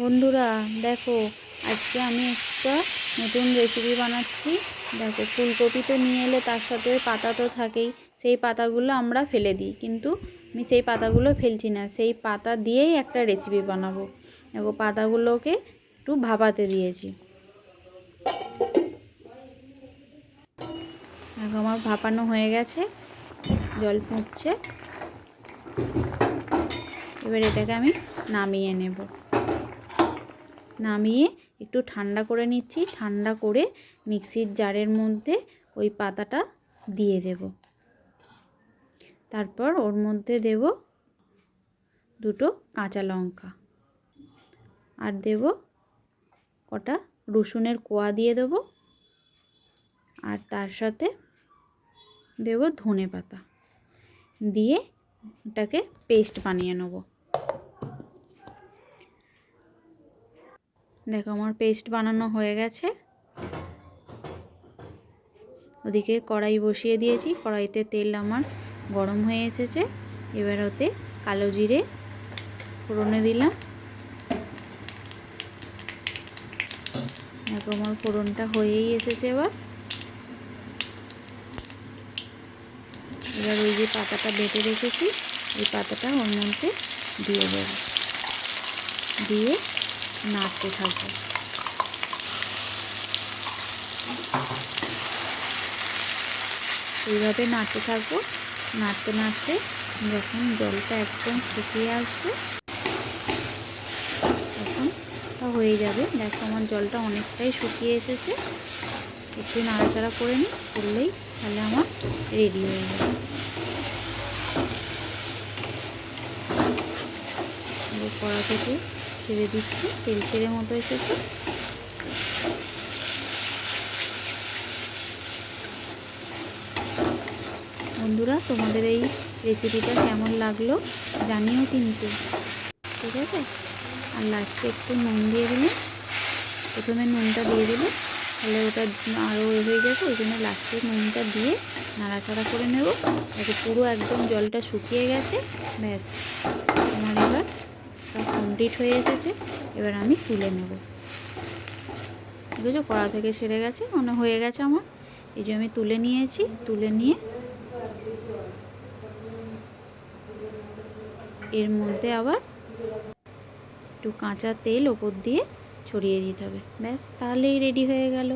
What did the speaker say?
বন্ধুরা, দেখো, আজকে আমি একটা নতুন রেসিপি বানাচ্ছি। দেখো ফুলকপি তো নিয়ে এলে তার সাথে পাতা তো থাকেই, সেই পাতাগুলো আমরা ফেলে দিই। কিন্তু আমি সেই পাতাগুলো ফেলছি না, সেই পাতা দিয়েই একটা রেসিপি বানাবো। দেখো, পাতাগুলোকে একটু ভাপাতে দিয়েছি। দেখো, আমার ভাপানো হয়ে গেছে, জল ফুটছে। এবার এটাকে আমি নামিয়ে নেব। নামিয়ে একটু ঠান্ডা করে নিচ্ছি। ঠান্ডা করে মিক্সির জারের মধ্যে ওই পাতাটা দিয়ে দেব। তারপর ওর মধ্যে দেব দুটো কাঁচা লঙ্কা। আর দেব কটা রসুনের কোয়া দিয়ে দেব। আর তার সাথে দেব ধনে পাতা। দিয়ে ওটাকে পেস্ট বানিয়ে নেব। দেখো আমার পেস্ট বানানো হয়ে গেছে। ওদিকে কড়াই বসিয়ে দিয়েছি। কড়াইতে তেল আমার গরম হয়ে এসেছে। এবার ওতে কালো জিরে ফোড়নে দিলাম। দেখো আমার ফোড়নটা হয়েই এসেছে এবার। এবার ওই যে পাতাটা বেটে রেখেছি, এই পাতাটা ওর মধ্যে দিয়ে দেব। দিয়ে নাড়তে থাকব। এইভাবে নাড়তে থাকব। নাড়তে নাড়তে যখন জলটা একদম শুকিয়ে আসবে, তখন হয়ে যাবে। দেখো আমার জলটা অনেকটাই শুকিয়ে এসেছে। একটু নাড়াচাড়া করে নিই, করলেই তাহলে আমার রেডি হয়ে যাবে। কড়া থেকে ছেড়ে দিচ্ছি, তেল ছেড়ে মতো এসেছে। বন্ধুরা, তোমাদের এই রেসিপিটা কেমন লাগল জানিও কিন্তু। ঠিক আছে? আর লাস্টে একটু নুন দিয়ে দিলে, প্রথমে নুনটা দিয়ে দিলে, তাহলে ওটা আরও হয়ে যাবে, ওই জন্য লাস্টে নুনটা দিয়ে নাড়াচাড়া করে নেব। যাতে পুরো একদম জলটা শুকিয়ে গেছে, ব্যাস। আমার কমপ্লিট হয়ে এসেছে, এবার আমি তুলে নেব। বুঝেছ কড়া থেকে ছেড়ে গেছে, মনে হয়ে গেছে আমার। এই যে আমি তুলে নিয়েছি, তুলে নিয়ে এর মধ্যে আবার একটু কাঁচা তেল ওপর দিয়ে ছড়িয়ে দিতে হবে। ব্যাস, তাহলেই রেডি হয়ে গেল।